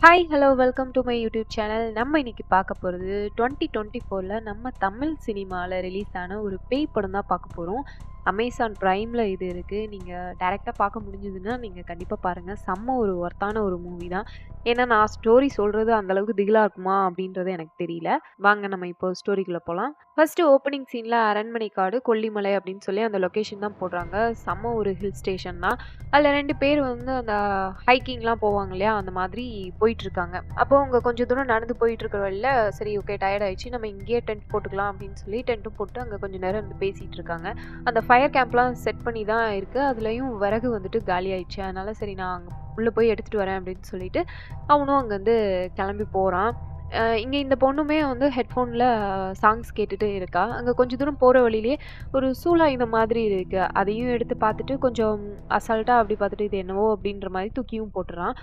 Hi hello welcome to my YouTube channel நம்ம இன்னைக்கு பார்க்க போகிறது டுவெண்ட்டி டுவெண்ட்டி ஃபோரில் நம்ம தமிழ் சினிமாவில் ரிலீஸ் ஆன ஒரு பேய் படம் தான் பார்க்க போகிறோம் அமேசான் ப்ரைமில் இது இருக்குது நீங்கள் டேரெக்டாக பார்க்க முடிஞ்சதுன்னா நீங்கள் கண்டிப்பாக பாருங்கள் செம்ம ஒரு ஒர்த்தான ஒரு மூவி தான். ஏன்னா நான் ஸ்டோரி சொல்கிறது அந்தளவுக்கு திகிலாக இருக்குமா அப்படின்றது எனக்கு தெரியல. வாங்க நம்ம இப்போ ஸ்டோரிக்குள்ளே போகலாம் ஃபஸ்ட்டு ஓப்பனிங் சீனில் அரண்மனை காடு கொல்லிமலை அப்படின்னு சொல்லி அந்த லொக்கேஷன் தான் போடுறாங்க. செம்ம ஒரு ஹில் ஸ்டேஷன் தான். அதில் ரெண்டு பேர் வந்து அந்த ஹைக்கிங்லாம் போவாங்க இல்லையா அந்த மாதிரி போயிட்டுருக்காங்க அப்போ அவங்க கொஞ்சம் தூரம் நடந்து போயிட்டுருக்குற வழியில் சரி ஓகே டயர்ட் ஆயிடுச்சு. நம்ம இங்கேயே டென்ட் போட்டுக்கலாம் அப்படின்னு சொல்லி டென்ட்டும் போட்டு அங்கே கொஞ்சம் நேரம் வந்து பேசிகிட்டு இருக்காங்க. அந்த ஃபயர் கேம்ப்லாம் செட் பண்ணி தான் இருக்குது அதுலேயும் விறகு வந்துட்டு காலி ஆயிடுச்சு. அதனால் சரி நான் அங்கே உள்ளே போய் எடுத்துகிட்டு வரேன் அப்படின்னு சொல்லிட்டு அவனும் அங்கேருந்து கிளம்பி போகிறான் இங்கே இந்த பொண்ணுமே வந்து ஹெட்ஃபோனில் சாங்ஸ் கேட்டுகிட்டு இருக்கா. அங்கே கொஞ்சம் தூரம் போகிற வழியிலே ஒரு சூளா இந்த மாதிரி இருக்குது அதையும் எடுத்து பார்த்துட்டு கொஞ்சம் அசால்ட்டாக அப்படி பார்த்துட்டு இது என்னவோ அப்படின்ற மாதிரி தூக்கியும் போட்டுறான்.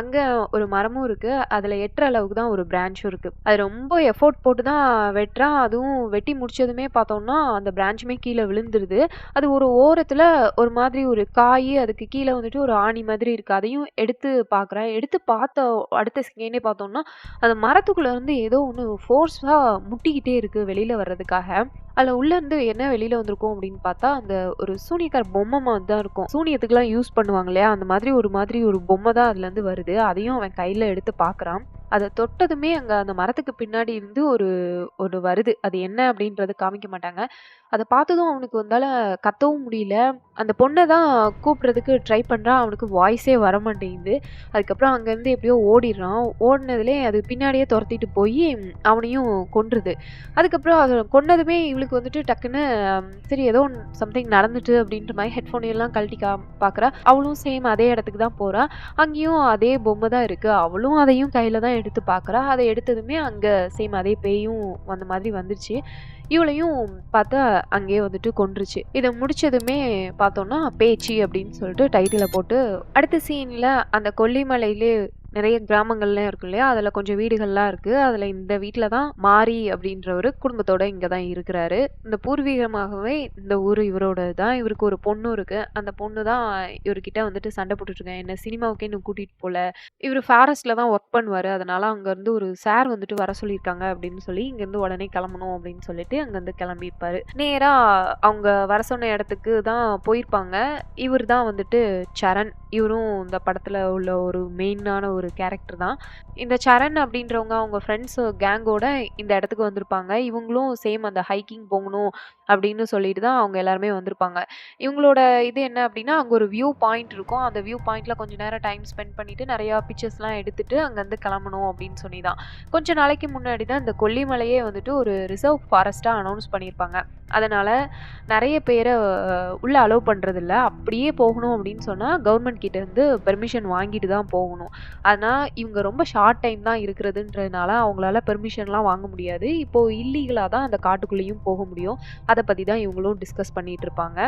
அங்கே ஒரு மரமும் இருக்குது அதில் எட்டுற அளவுக்கு தான் ஒரு பிரான்ச்சும் இருக்குது அது ரொம்ப எஃபோர்ட் போட்டு தான் வெட்டுறான் அதுவும் வெட்டி முடிச்சதுமே பார்த்தோம்னா அந்த பிரான்ச்சுமே கீழே விழுந்துருது. அது ஒரு ஓரத்தில் ஒரு மாதிரி ஒரு காய் அதுக்கு கீழே வந்துட்டு ஒரு ஆணி மாதிரி இருக்குது அதையும் எடுத்து பார்க்குறேன் எடுத்து பார்த்த அடுத்த செகண்டே பார்த்தோம்னா அந்த மரத்துக்குள்ளேருந்து ஏதோ ஒன்று ஃபோர்ஸாக முட்டிக்கிட்டே இருக்குது வெளியில் வர்றதுக்காக. அதில் உள்ளேருந்து என்ன வெளியில் வந்திருக்கும் அப்படின்னு பார்த்தா அந்த ஒரு சூனியக்கார பொம்மை மாதிரி தான் இருக்கும். சூனியத்துக்குலாம் யூஸ் பண்ணுவாங்க இல்லையா? அந்த மாதிரி ஒரு மாதிரி ஒரு பொம்மை தான் அதுலேருந்து வருது. அதையும் அவன் கையில் எடுத்து பார்க்குறான். அதை தொட்டதுமே அங்கே அந்த மரத்துக்கு பின்னாடி இருந்து ஒரு ஒரு வருது. அது என்ன அப்படின்றது காமிக்க மாட்டாங்க. அதை பார்த்ததும் அவனுக்கு வந்தால் கத்தவும் முடியல. அந்த பொண்ணை தான் கூப்பிட்றதுக்கு ட்ரை பண்ணுறான் அவனுக்கு வாய்ஸே வர மாட்டேங்குது. அதுக்கப்புறம் அங்கேருந்து எப்படியோ ஓடிடுறான். ஓடினதுலே அது பின்னாடியே துரத்திட்டு போய் அவனையும் கொன்றுது. அதுக்கப்புறம் அதை கொன்னதுமே இவளுக்கு வந்துட்டு டக்குன்னு சரி ஏதோ சம்திங் நடந்துட்டு அப்படின்ற மாதிரி ஹெட்ஃபோன் எல்லாம் கழட்டி கா பார்க்குறா அவளும் சேம் அதே இடத்துக்கு தான் போகிறா அங்கேயும் அதே பொம்மை தான் இருக்குது அவளும் அதையும் கையில் தான் எடுத்து பார்க்குறா அதை எடுத்ததுமே அங்கே சேம் அதே பேயும் அந்த மாதிரி வந்துருச்சு. இவளையும் பார்த்தா அங்கேயே வந்துட்டு கொன்றுச்சு. இதை முடிச்சதுமே பார்த்தோன்னா பேச்சு அப்படின்னு சொல்லிட்டு டைட்டிலை போட்டு அடுத்த சீனில் அந்த கொல்லிமலையிலே நிறைய கிராமங்கள்லாம் இருக்கும் இல்லையா? அதில் கொஞ்சம் வீடுகள்லாம் இருக்குது அதில் இந்த வீட்டில் தான் மாரி அப்படின்றவர் குடும்பத்தோடு இங்கே தான் இருக்கிறாரு. இந்த பூர்வீகமாகவே இந்த ஊர் இவரோட தான். இவருக்கு ஒரு பொண்ணு இருக்குது அந்த பொண்ணு தான் இவர்கிட்ட வந்துட்டு சண்டை போட்டுட்ருக்கேன் என்ன சினிமாவுக்கே இன்னும் கூட்டிகிட்டு போகல இவர் ஃபாரஸ்ட்டில் தான் ஒர்க் பண்ணுவார். அதனால் அங்கேருந்து ஒரு சார் வந்துட்டு வர சொல்லியிருக்காங்க அப்படின்னு சொல்லி இங்கேருந்து உடனே கிளம்பணும் அப்படின்னு சொல்லிட்டு அங்கேருந்து கிளம்பியிருப்பாரு. நேராக அவங்க வர சொன்ன இடத்துக்கு தான் போயிருப்பாங்க. இவர் தான் வந்துட்டு சரண். இவரும் இந்த படத்தில் உள்ள ஒரு மெயினான ஒரு கேரக்டர் தான். இந்த சரண் அப்படின்றவங்க அவங்க ஃப்ரெண்ட்ஸ் கேங்கோட இந்த இடத்துக்கு வந்திருப்பாங்க. இவங்களும் சேம் அந்த ஹைக்கிங் போகணும். அப்படின்னு சொல்லிட்டு தான் அவங்க எல்லாருமே வந்திருப்பாங்க. இவங்களோட இது என்ன அப்படின்னா அங்கே ஒரு வியூ பாயிண்ட் இருக்கும். அந்த வியூ பாயிண்ட்டில் கொஞ்சம் நேரம் டைம் ஸ்பெண்ட் பண்ணிவிட்டு நிறையா பிக்சர்ஸ்லாம் எடுத்துகிட்டு அங்கேருந்து கிளம்பணும் அப்படின்னு சொல்லி தான் கொஞ்சம் நாளைக்கு முன்னாடி தான் இந்த கொல்லிமலையே வந்துட்டு ஒரு ரிசர்வ் ஃபாரஸ்ட்டாக அனௌன்ஸ் பண்ணியிருப்பாங்க அதனால் நிறைய பேரை உள்ளே அலோவ் பண்ணுறதில்ல அப்படியே போகணும் அப்படின்னு சொன்னால் கவர்மெண்ட் கிட்டேருந்து பெர்மிஷன் வாங்கிட்டு தான் போகணும். ஆனால் இவங்க ரொம்ப ஷார்ட் டைம் தான் இருக்கிறதுன்றதுனால அவங்களால பெர்மிஷன்லாம் வாங்க முடியாது. இப்போது இல்லீகலாக தான் அந்த காட்டுக்குள்ளேயும் போக முடியும். அதை பற்றி தான் இவங்களும் டிஸ்கஸ் பண்ணிகிட்டு இருப்பாங்க.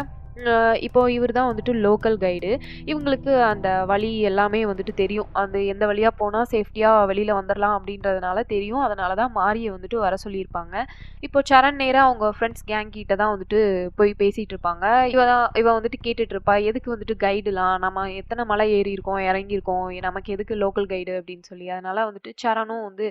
இப்போது இவர் தான் வந்துட்டு லோக்கல் கைடு இவங்களுக்கு அந்த வழி எல்லாமே வந்துட்டு தெரியும். அந்த எந்த வழியாக போனால் சேஃப்டியாக வெளியில் வந்துடலாம் அப்படின்றதுனால தெரியும். அதனால தான் மாரியை வந்துட்டு வர சொல்லியிருப்பாங்க. இப்போ சரண் நேராக அவங்க ஃப்ரெண்ட்ஸ் கேங் கிட்ட தான் வந்துட்டு போய் பேசிகிட்டு இருப்பாங்க. இவ தான் இவ வந்துட்டு கேட்டுட்டு இருப்பா எதுக்கு வந்துட்டு கைடுலாம் நம்ம எத்தனை மலை ஏறி இருக்கோம் இறங்கியிருக்கோம். நமக்கு எதுக்கு லோக்கல் கைடு அப்படின்னு சொல்லி. அதனால வந்துட்டு சரணும் வந்து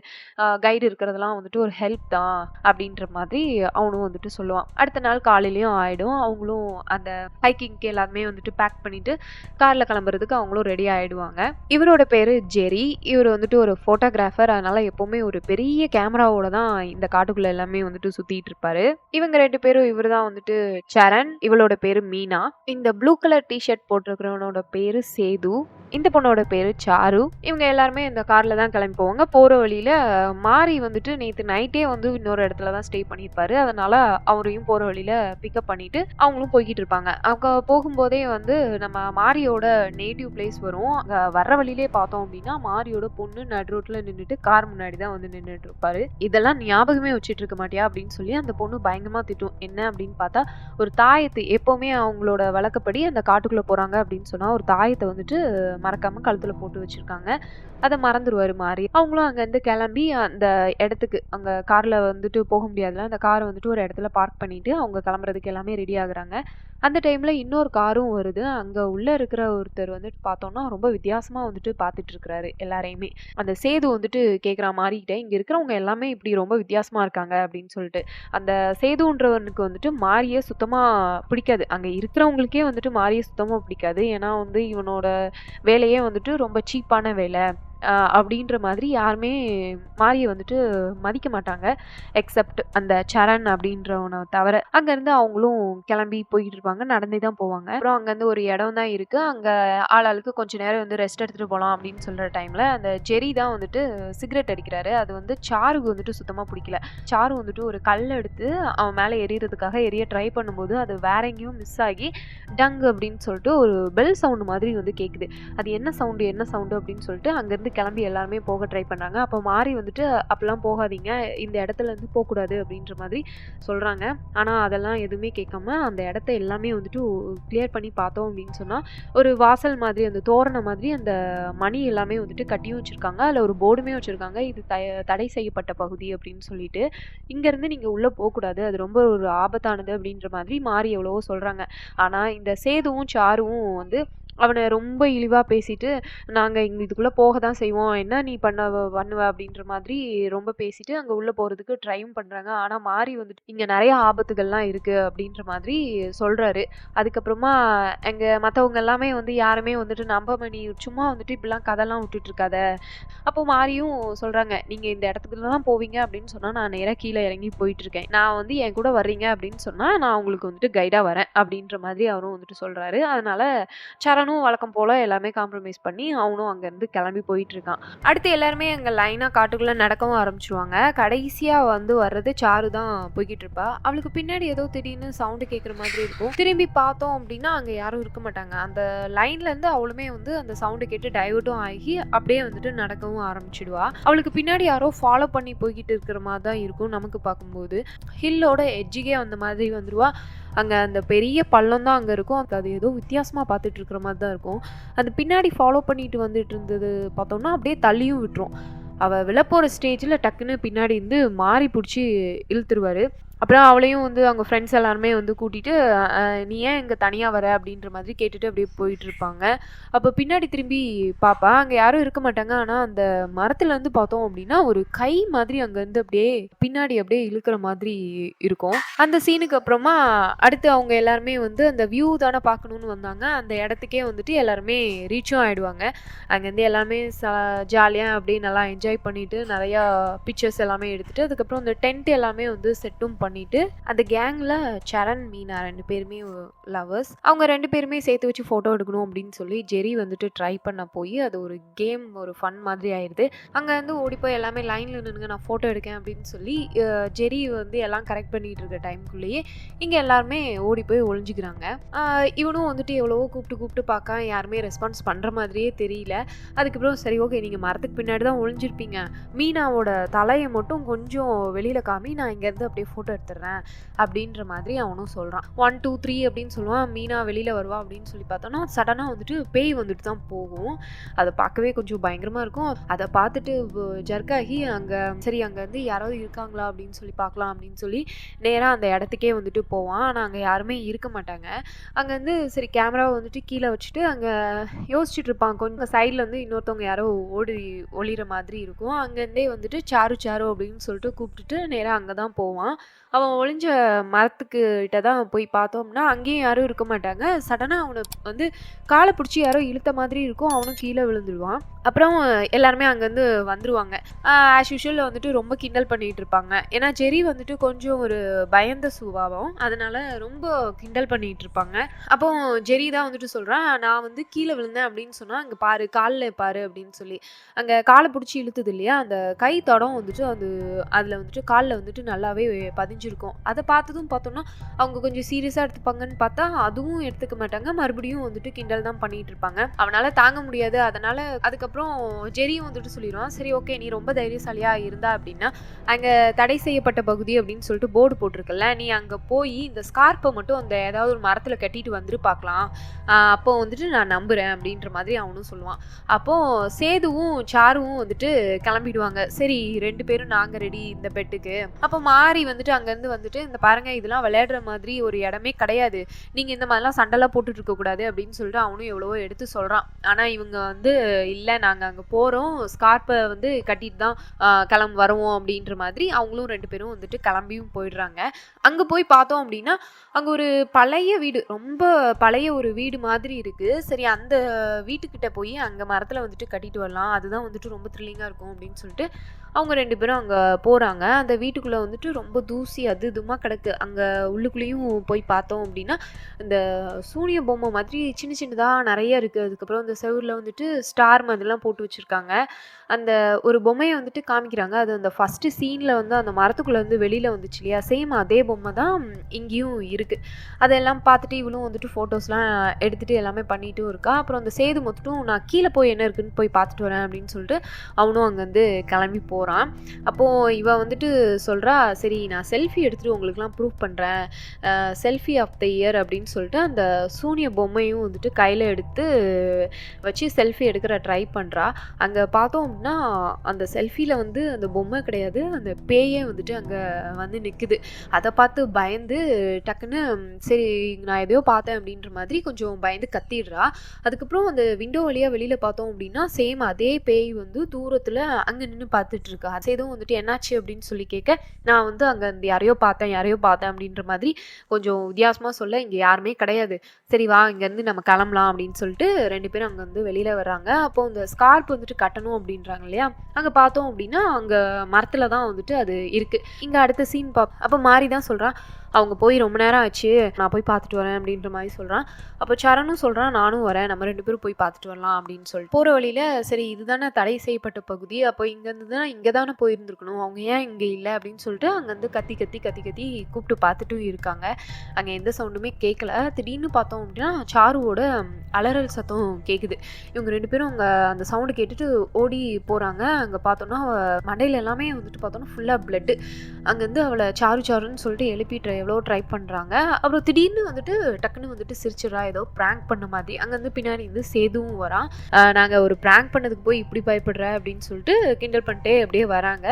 கைடு இருக்கிறதெல்லாம் வந்துட்டு ஒரு ஹெல்ப் தான் அப்படின்ற மாதிரி அவனும் வந்துட்டு சொல்லுவான். அடுத்த நாள் காலையிலையும் ஆகிடும் அவங்களும் அந்த ஹைக்கிங்க்கு எல்லாருமே வந்துட்டு பேக் பண்ணிட்டு காரில் கிளம்புறதுக்கு அவங்களும் ரெடி ஆகிடுவாங்க இவரோட பேர் ஜெரி. இவர் வந்துட்டு ஒரு ஃபோட்டோகிராஃபர் அதனால் எப்போவுமே ஒரு பெரிய கேமராவோட தான் இந்த காட்டுக்குள்ளே எல்லாமே வந்துட்டு சுற்றிட்டு இருப்பாரு. இவங்க ரெண்டு பேரும் இவர் தான் வந்துட்டு சரண். இவளோட பேர் மீனா. இந்த ப்ளூ கலர் டிஷர்ட் போட்டிருக்கிறவனோட பேர் சேது. இந்த பொண்ணோட பேர் சாரு. இவங்க எல்லாருமே இந்த காரில் தான் கிளம்பி போவாங்க. போகிற வழியில் மாறி வந்துட்டு நேற்று நைட்டே வந்து இன்னொரு இடத்துல தான் ஸ்டே பண்ணியிருப்பாரு. அதனால அவரையும் போகிற வழியில் பிக்கப் பண்ணிட்டு அவங்களும் போய்கிட்டு இருப்பாங்க. அங்கே போகும்போதே வந்து நம்ம மாரியோட நேட்டிவ் பிளேஸ் வரும். அங்கே வர்ற வழியிலே பார்த்தோம் அப்படின்னா மாரியோட பொண்ணு நடு ரோட்டில் நின்றுட்டு கார் முன்னாடி தான் வந்து நின்றுட்டு இருப்பாரு. இதெல்லாம் ஞாபகமே வச்சுட்டு இருக்க மாட்டியா அப்படின்னு சொல்லி அந்த பொண்ணு பயங்கரமாக திட்டும். என்ன? அப்படின்னு பார்த்தா ஒரு தாயத்து எப்போவுமே அவங்களோட வழக்கப்படி அந்த காட்டுக்குள்ளே போகிறாங்க அப்படின்னு சொன்னால் ஒரு தாயத்தை வந்துட்டு மறக்காம கழுத்துல போட்டு வச்சிருக்காங்க. அதை மறந்துடுவார் மாதிரி அவங்களும் அங்கேருந்து கிளம்பி அந்த இடத்துக்கு அங்கே காரில் வந்துட்டு போக முடியாதுல அந்த காரை வந்துட்டு ஒரு இடத்துல பார்க் பண்ணிட்டு அவங்க கிளம்புறதுக்கு எல்லாமே ரெடி ஆகுறாங்க. அந்த டைமில் இன்னொரு காரும் வருது. அங்கே உள்ளே இருக்கிற ஒருத்தர் வந்துட்டு பார்த்தோன்னா ரொம்ப வித்தியாசமாக வந்துட்டு பார்த்துட்டு இருக்கிறாரு எல்லாரையுமே. அந்த சேது வந்துட்டு கேட்குற மாறிக்கிட்டே இங்கே இருக்கிறவங்க எல்லாமே இப்படி ரொம்ப வித்தியாசமாக இருக்காங்க" அப்படின்னு சொல்லிட்டு. அந்த சேதுன்றவனுக்கு வந்துட்டு மாரியை சுத்தமாக பிடிக்காது. அங்கே இருக்கிறவங்களுக்கே வந்துட்டு மாரியை சுத்தமாக பிடிக்காது. ஏன்னா வந்து இவனோட வேலையே வந்துட்டு ரொம்ப சீப்பான வேலை. அப்படின்ற மாதிரி யாருமே மாரியை வந்துட்டு மதிக்க மாட்டாங்க. எக்ஸப்ட் அந்த சரண் அப்படின்றவனை தவிர. அங்கேருந்து அவங்களும் கிளம்பி போயிட்டு இருப்பாங்க. நடந்தே தான் போவாங்க. அப்புறம் அங்கேருந்து ஒரு இடம் தான் இருக்குது அங்கே ஆளாளுக்கு கொஞ்ச நேரம் வந்து ரெஸ்ட் எடுத்துகிட்டு போகலாம் அப்படின்னு சொல்கிற டைமில் அந்த ஜெரி தான் வந்துட்டு சிகரெட் அடிக்கிறாரு. அது வந்து சாருக்கு வந்துட்டு சுத்தமாக பிடிக்கல. சாரு வந்துட்டு ஒரு கல் எடுத்து அவன் மேலே எறியறதுக்காக எரிய ட்ரை பண்ணும்போது, அது வேற எங்கேயும் மிஸ் ஆகி டங் அப்படின்னு சொல்லிட்டு ஒரு பெல் சவுண்டு மாதிரி வந்து கேட்குது. அது என்ன சவுண்டு என்ன சவுண்டு அப்படின்னு சொல்லிட்டு அங்கேருந்து கிளம்பி எல்லாருமே போக ட்ரை பண்ணுறாங்க அப்போ மாறி வந்துட்டு, அப்போலாம் போகாதீங்க. இந்த இடத்துல இருந்து போகக்கூடாது அப்படின்ற மாதிரி சொல்கிறாங்க ஆனால் அதெல்லாம் எதுவுமே கேட்காம அந்த இடத்த எல்லாமே வந்துட்டு கிளியர் பண்ணி பார்த்தோம் அப்படின்னு சொன்னால் ஒரு வாசல் மாதிரி அந்த தோரணம் மாதிரி அந்த மணி எல்லாமே வந்துட்டு கட்டியும் வச்சுருக்காங்க. அதில் ஒரு போர்டுமே வச்சுருக்காங்க. "இது த தடை செய்யப்பட்ட பகுதி" அப்படின்னு சொல்லிட்டு. இங்கேருந்து நீங்கள் உள்ளே போகக்கூடாது. அது ரொம்ப ஒரு ஆபத்தானது" அப்படின்ற மாதிரி மாறி எவ்வளவோ சொல்கிறாங்க ஆனால் இந்த சேதுவும், சாருவும் வந்து அவனை ரொம்ப இழிவாக பேசிட்டு, நாங்கள் எங்கள் இதுக்குள்ளே போக தான் செய்வோம். என்ன நீ பண்ண பண்ணுவ?" அப்படின்ற மாதிரி ரொம்ப பேசிட்டு அங்கே உள்ளே போகிறதுக்கு ட்ரையும் பண்ணுறாங்க ஆனால் மாறி வந்துட்டு, இங்கே நிறைய ஆபத்துகள்லாம் இருக்குது அப்படின்ற மாதிரி சொல்கிறாரு அதுக்கப்புறமா எங்கள் மற்றவங்க எல்லாமே வந்து யாருமே வந்துட்டு நம்ப "நீ சும்மா வந்துட்டு இப்படிலாம் கதைலாம் விட்டுட்ருக்காத. அப்போது அப்போ சொல்கிறாங்க நீங்கள் இந்த இடத்துக்குலாம் போவீங்க. அப்படின்னு சொன்னால் நான் நேராக கீழே இறங்கி போயிட்டுருக்கேன். நான் வந்து என் கூட வர்றீங்க. அப்படின்னு சொன்னால் நான் உங்களுக்கு வந்துட்டு கைடாக வரேன்" அப்படின்ற மாதிரி அவரும் வந்துட்டு சொல்கிறாரு அதனால் சரண் சரணும் வழக்கம் போல எல்லாமே காம்ப்ரமைஸ் பண்ணி அவனும் அங்கேருந்து கிளம்பி போயிட்டுருக்கான். அடுத்து எல்லாருமே அங்கே லைனாக காட்டுக்குள்ளே நடக்கவும் ஆரம்பிச்சிருவாங்க கடைசியாக வந்து வர்றது சாரு தான் போய்கிட்டு இருப்பா. அவளுக்கு பின்னாடி ஏதோ திடீர்னு சவுண்டு கேட்குற மாதிரி இருக்கும். திரும்பி பார்த்தோம் அப்படின்னா, அங்கே யாரும் இருக்க மாட்டாங்க. அந்த லைன்லேருந்து அவளுமே வந்து அந்த சவுண்டு கேட்டு டைவர்ட்டும் ஆகி, அப்படியே வந்துட்டு நடக்கவும் ஆரம்பிச்சிடுவா அவளுக்கு பின்னாடி யாரோ ஃபாலோ பண்ணி போய்கிட்டு இருக்கிற மாதிரி தான் இருக்கும் நமக்கு பார்க்கும்போது. ஹில்லோட எட்ஜுக்கே அந்த மாதிரி வந்துடுவா அங்க அந்த பெரிய பள்ளம் தான் அங்க இருக்கும். அது ஏதோ வித்தியாசமா பார்த்துட்டு இருக்கிற மாரி தான் இருக்கும். அந்த பின்னாடி ஃபாலோ பண்ணிட்டு வந்துட்டு இருந்தது பார்த்தோம்னா, அப்படியே தள்ளியும் விட்டுரும். அவ விழப்போகிற ஸ்டேஜ்ல டக்குன்னு பின்னாடி இருந்து மாறி பிடிச்சி இழுத்துருவார் அப்புறம் அவளையும் வந்து அவங்க ஃப்ரெண்ட்ஸ் எல்லாருமே வந்து கூட்டிட்டு, நீ ஏன் இங்கே தனியாக வர?" அப்படின்ற மாதிரி கேட்டுட்டு அப்படியே போயிட்டுருப்பாங்க. அப்போ பின்னாடி திரும்பி பார்ப்பா. அங்கே யாரும் இருக்க மாட்டாங்க. ஆனால் அந்த மரத்துலருந்து பார்த்தோம் அப்படின்னா, ஒரு கை மாதிரி அங்கேருந்து அப்படியே பின்னாடி அப்படியே இழுக்கிற மாதிரி இருக்கும். அந்த சீனுக்கு அப்புறமா அடுத்து அவங்க எல்லாருமே வந்து அந்த வியூ தானே பார்க்கணும்னு வந்தாங்க. அந்த இடத்துக்கே வந்துட்டு எல்லாருமே ரீச்சும் ஆயிடுவாங்க. அங்கேருந்து எல்லாமே ச ஜாலியாக அப்படியே நல்லா என்ஜாய் பண்ணிட்டு, நிறையா பிக்சர்ஸ் எல்லாமே எடுத்துட்டு, அதுக்கப்புறம் அந்த டென்ட் எல்லாமே வந்து செட்டும் பண்ணி பண்ணிட்டு, அந்த கேங்ல சரண், மீனா ரெண்டு பேருமே லவர்ஸ் அவங்க ரெண்டு பேருமே சேர்த்து வச்சு ஃபோட்டோ எடுக்கணும் அப்படின்னு சொல்லி ஜெரி வந்துட்டு ட்ரை பண்ண போய் அது ஒரு கேம் ஒரு ஃபன் மாதிரி ஆயிடுது அங்க வந்து ஓடி போய் எல்லாமே லைன்ல நின்னுங்க நான் ஃபோட்டோ எடுக்கேன் அப்படின்னு சொல்லி, ஜெரி வந்து எல்லாம் கரெக்ட் பண்ணிட்டு இருக்க டைம்குள்ளேயே, இங்க எல்லாருமே ஓடி போய் ஒளிஞ்சுக்கிறாங்க. இவனும் வந்துட்டு எவ்வளவோ கூப்பிட்டு கூப்பிட்டு பார்க்க யாருமே ரெஸ்பான்ஸ் பண்ற மாதிரியே தெரியல. அதுக்கப்புறம் சரி ஓகே நீங்க மரத்துக்கு பின்னாடி தான் ஒழிஞ்சிருப்பீங்க மீனாவோட தலையை மட்டும் கொஞ்சம் வெளியில காமி, நான் இங்கேருந்து அப்படியே ஃபோட்டோ எடுத்துடுறேன் அப்படின்ற மாதிரி அவனும் சொல்கிறான் ஒன் டூ த்ரீ அப்படின்னு சொல்லுவான். மீனா வெளியில் வருவா அப்படின்னு சொல்லி பார்த்தோன்னா சடனாக வந்துட்டு பேய் வந்துட்டு தான் போகும். அதை பார்க்கவே கொஞ்சம் பயங்கரமாக இருக்கும். அதை பார்த்துட்டு வ அங்கே ஆகி சரி அங்கேருந்து வந்து யாராவது இருக்காங்களா அப்படின்னு சொல்லி பார்க்கலாம் அப்படின்னு சொல்லி, நேராக அந்த இடத்துக்கே வந்துட்டு போவான். ஆனால் அங்கே யாருமே இருக்க மாட்டாங்க. அங்கேருந்து வந்து சரி கேமராவை வந்துட்டு கீழே வச்சுட்டு அங்கே யோசிச்சுட்டு இருப்பான். கொஞ்சம் சைடில் வந்து இன்னொருத்தவங்க யாரோ ஓடி ஒளிகிற மாதிரி இருக்கும். அங்கேருந்தே வந்துட்டு சாரு சாரு அப்படின்னு சொல்லிட்டு கூப்பிட்டுட்டு நேராக அங்கே தான் போவான். அவன் ஒளிஞ்ச மரத்துக்கு கிட்ட தான் போய் பார்த்தோம்னா, அங்கேயும் யாரும் இருக்க மாட்டாங்க. சடனாக அவனை வந்து காலை பிடிச்சி யாரோ இழுத்த மாதிரி இருக்கும். அவனும் கீழே விழுந்துருவான். அப்புறம் எல்லாருமே அங்கேருந்து வந்துருவாங்க. ஆஸ் யூஷுவல் வந்துட்டு ரொம்ப கிண்டல் பண்ணிட்டு இருப்பாங்க. ஏன்னா ஜெரி வந்துட்டு கொஞ்சம் ஒரு பயந்த சுபாவம். அதனால ரொம்ப கிண்டல் பண்ணிட்டு இருப்பாங்க. அப்போ ஜெரி தான் வந்துட்டு சொல்கிறான் "நான் வந்து கீழே விழுந்தேன் அப்படின்னு சொன்னால் அங்கே பாரு காலில் பாரு" அப்படின்னு சொல்லி. அங்கே காலை பிடிச்சி இழுத்துது இல்லையா, அந்த கை தடம் வந்துட்டு அது அதில் வந்துட்டு காலில் வந்துட்டு நல்லாவே பதிஞ்சிருக்கும். அதை பார்த்ததும் பார்த்தோம்னா, அவங்க கொஞ்சம் சீரியஸாக எடுத்துப்பாங்கன்னு பார்த்தா, அதுவும் எடுத்துக்க மாட்டாங்க. மறுபடியும் வந்துட்டு கிண்டல் தான் பண்ணிட்டு இருப்பாங்க. அவனால தாங்க முடியாது. அதனால அதுக்கப்புறம் அதுக்கப்புறம் ஜெரியும் வந்துட்டு சொல்லிடுவான் சரி ஓகே நீ ரொம்ப தைரியசாலியாக இருந்தா அப்படின்னா அங்கே தடை செய்யப்பட்ட பகுதி அப்படின்னு சொல்லிட்டு போர்டு போட்டிருக்கல நீ அங்கே போய் இந்த ஸ்கார்ப்பை மட்டும் அந்த ஏதாவது ஒரு மரத்தில் கட்டிட்டு வந்துட்டு பார்க்கலாம் அப்போ வந்துட்டு நான் நம்புகிறேன் அப்படின்ற மாதிரி அவனும் சொல்லுவான். அப்போது சேதுவும் சாருவும் வந்துட்டு கிளம்பிடுவாங்க. சரி ரெண்டு பேரும் நாங்கள் ரெடி இந்த பெட்டுக்கு. அப்போ மாறி வந்துட்டு அங்கேருந்து வந்துட்டு இந்த பாருங்க இதெல்லாம் விளையாடுற மாதிரி ஒரு இடமே கிடையாது. நீங்கள் இந்த மாதிரிலாம் சண்டைலாம் போட்டுட்டு இருக்கக்கூடாது அப்படின்னு சொல்லிட்டு அவனும் எவ்வளவோ எடுத்து சொல்கிறான் ஆனால் இவங்க வந்து இல்லை நாங்கள் அங்கே போகிறோம் ஸ்கார்ப்பை வந்து கட்டிட்டு தான் கிளம்பு வருவோம் அப்படின்ற மாதிரி அவங்களும் ரெண்டு பேரும் வந்துட்டு கிளம்பியும் போயிடுறாங்க. அங்கே போய் பார்த்தோம் அப்படின்னா அங்கே ஒரு பழைய வீடு ரொம்ப பழைய ஒரு வீடு மாதிரி இருக்குது சரி அந்த வீட்டுக்கிட்ட போய் அங்கே மரத்தில் வந்துட்டு கட்டிட்டு வரலாம். அதுதான் வந்துட்டு ரொம்ப த்ரில்லிங்காக இருக்கும் அப்படின்னு சொல்லிட்டு அவங்க ரெண்டு பேரும் அங்கே போகிறாங்க அந்த வீட்டுக்குள்ளே வந்துட்டு ரொம்ப தூசி அது இதுமாக கிடக்கு. அங்கே உள்ளுக்குள்ளேயும் போய் பார்த்தோம் அப்படின்னா இந்த சூனிய பொம்மை மாதிரி சின்ன சின்னதாக நிறைய இருக்குது அதுக்கப்புறம் இந்த செவுரில் வந்துட்டு ஸ்டார் மாதிரிலாம் போட்டு வச்சுருக்காங்க. அந்த ஒரு பொம்மையை வந்துட்டு காமிக்கிறாங்க. அது அந்த ஃபஸ்ட்டு சீனில் வந்து அந்த மரத்துக்குள்ளே வந்து வெளியில் வந்துச்சு இல்லையா? சேம் அதே பொம்மை தான் இங்கேயும் இருக்குது அதெல்லாம் பார்த்துட்டு இவளும் வந்துட்டு ஃபோட்டோஸ்லாம் எடுத்துகிட்டு எல்லாமே பண்ணிகிட்டும் இருக்கா. அப்புறம் அந்த சேது மொத்தட்டும் நான் கீழே போய் என்ன இருக்குன்னு போய் பார்த்துட்டு வரேன் அப்படின்னு சொல்லிட்டு அவனும் அங்கேருந்து கிளம்பி போகிறான் அப்போது இவள் வந்துட்டு சொல்கிறா சரி நான் செல்ஃபி எடுத்துகிட்டு உங்களுக்குலாம் ப்ரூவ் பண்ணுறேன் செல்ஃபி ஆஃப் த இயர் அப்படின்னு சொல்லிட்டு அந்த சூனிய பொம்மையும் வந்துட்டு கையில் எடுத்து வச்சு செல்ஃபி எடுக்கிற ட்ரை பண்ணுறா அங்கே பார்த்தோம் பார்த்தோம்னா அந்த செல்ஃபியில் வந்து அந்த பொம்மை கிடையாது. அந்த பேயே வந்துட்டு அங்கே வந்து நிற்குது அதை பார்த்து பயந்து டக்குன்னு சரி நான் எதையோ பார்த்தேன் அப்படின்ற மாதிரி கொஞ்சம் பயந்து கத்திடுறா. அதுக்கப்புறம் அந்த விண்டோ வழியாக வெளியில் பார்த்தோம் அப்படின்னா சேம் அதே பேய் வந்து தூரத்தில் அங்கே நின்று பார்த்துட்டு இருக்கா. எதுவும் வந்துட்டு என்னாச்சு? அப்படின்னு சொல்லி கேட்க நான் வந்து அங்கே அந்த யாரையோ பார்த்தேன் யாரையோ பார்த்தேன் அப்படின்ற மாதிரி கொஞ்சம் வித்தியாசமாக சொல்ல இங்கே யாருமே கிடையாது. சரி வா இங்கேருந்து நம்ம கிளம்பலாம் அப்படின்னு சொல்லிட்டு ரெண்டு பேரும் அங்கே வந்து வெளியில் வர்றாங்க. அப்போ இந்த ஸ்கார்ப் வந்துட்டு கட்டணும் அப்படின்னு அப்படின்றாங்க இல்லையா? அங்கே பார்த்தோம் அப்படின்னா அங்கே மரத்தில் தான் வந்துட்டு அது இருக்குது இங்கே அடுத்த சீன் பாப் அப்போ மாறி தான் சொல்கிறான் அவங்க போய் ரொம்ப நேரம் ஆச்சு நான் போய் பார்த்துட்டு வரேன் அப்படின்ற மாதிரி சொல்கிறான் அப்போ சரணும் சொல்கிறான் நானும் வரேன் நம்ம ரெண்டு பேரும் போய் பார்த்துட்டு வரலாம் அப்படின்னு சொல்லிட்டு. போகிற வழியில் சரி இதுதானே தடை செய்யப்பட்ட பகுதி அப்போ இங்கேருந்து தான் இங்கே தானே போயிருந்துருக்கணும் அவங்க ஏன் இங்கே இல்லை? அப்படின்னு சொல்லிட்டு அங்கேருந்து கத்தி கத்தி கத்தி கத்தி கூப்பிட்டு பார்த்துட்டும் இருக்காங்க. அங்கே எந்த சவுண்டுமே கேட்கல திடீர்னு பார்த்தோம் அப்படின்னா சாருவோட அலறல் சத்தம் கேட்குது இவங்க ரெண்டு பேரும் அவங்க அந்த சவுண்டு கேட்டுட்டு ஓடி போகிறாங்க அங்கே பார்த்தோன்னா மண்டையில் எல்லாமே வந்துட்டு பார்த்தோன்னா ஃபுல்லாக பிளட்டு அங்கேருந்து அவளை சாரு சாருன்னு சொல்லிட்டு எழுப்பிட்டு எவ்வளோ ட்ரை பண்ணுறாங்க அப்புறம் திடீர்னு வந்துட்டு டக்குன்னு வந்துட்டு சிரிச்சிடறா ஏதோ ப்ராங்க் பண்ண மாதிரி. அங்கேருந்து பின்னாடி வந்து சேதுவும் வரான் நாங்கள் ஒரு ப்ராங்க் பண்ணதுக்கு போய் இப்படி பயப்படுற? அப்படின்னு சொல்லிட்டு கிண்டல் பண்ணிட்டே அப்படியே வராங்க.